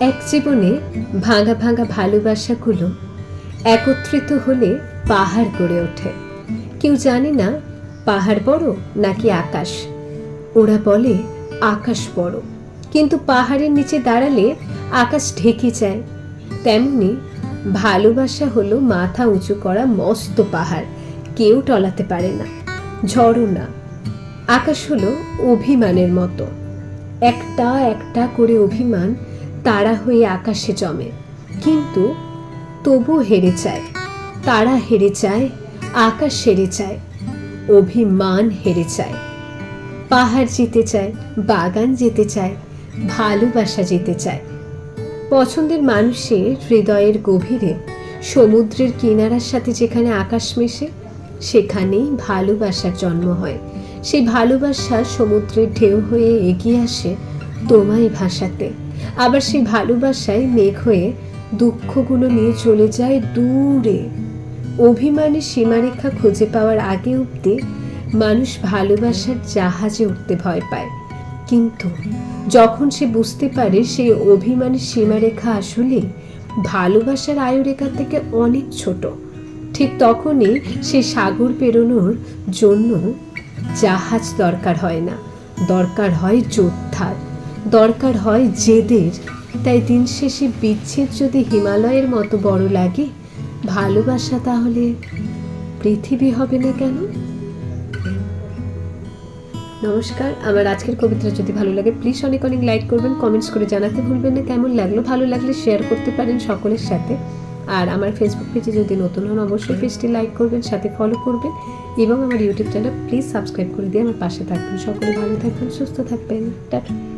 এক জীবনে ভাঙা ভাঙা ভালোবাসাগুলো একত্রিত হলে পাহাড় গড়ে ওঠে। কেউ জানে না পাহাড় বড় নাকি আকাশ। ওরা বলে আকাশ বড়। কিন্তু পাহাড়ের নিচে দাঁড়ালে আকাশ ঢেকে যায়। তেমনি ভালোবাসা হলো মাথা উঁচু করা মস্ত পাহাড়। কেউ টলাতে পারে না। ঝড়ও না। আকাশ হলো অভিমানের মতো। একটা একটা করে অভিমান তারা হয়ে আকাশে জমে। কিন্তু তবু হেরে যায়। তারা হেরে যায়, আকাশ হেরে যায়, অভিমান হেরে যায়। পাহাড় যেতে চায় বাগান যেতে চায় ভালোবাসা যেতে চায় পছন্দের মানুষের হৃদয়ের গভীরে, সমুদ্রের কিনারার সাথে যেখানে আকাশ মেশে, সেখানেই ভালোবাসার জন্ম হয়। সেই ভালোবাসা সমুদ্রের ঢেউ হয়ে এগিয়ে আসে তোমায় ভাসাতে। আবার সেই ভালোবাসায় মেঘ হয়ে দুঃখগুলো নিয়ে চলে যায় দূরে। অভিমানের সীমারেখা খুঁজে পাওয়ার আগে অব্দি মানুষ ভালোবাসার জাহাজে উঠতে ভয় পায়। কিন্তু যখন সে বুঝতে পারে সেই অভিমানের সীমারেখা আসলে ভালোবাসার আয়ুরেখা থেকে অনেক ছোট, ঠিক তখনই সে সাগর পেরোনোর জন্য জাহাজ দরকার হয় না, দরকার হয় যোদ্ধার। দরকার হয় জেদের। তাই দিন শেষে বিচ্ছেদ যদি হিমালয়ের মতো বড় লাগে, ভালোবাসা তাহলে পৃথিবী হবে না কেন? নমস্কার, আমার আজকের কবিতা যদি ভালো লাগে প্লিজ অনেক অনেক লাইক করবেন কমেন্টস করে জানাতে ভুলবেন না, কেমন লাগল, ভালো লাগলে শেয়ার করতে পারেন সকলের সাথে। আর আমার ফেসবুক পেজে যদি নতুন হন, অবশ্যই পেজটি লাইক করবেন, সাথে ফলো করবেন এবং আমার ইউটিউব চ্যানেল প্লিজ সাবস্ক্রাইব করে দিয়ে আমার পাশে থাকবেন। সকলে ভালো থাকবেন, সুস্থ থাকবেন। টাটা।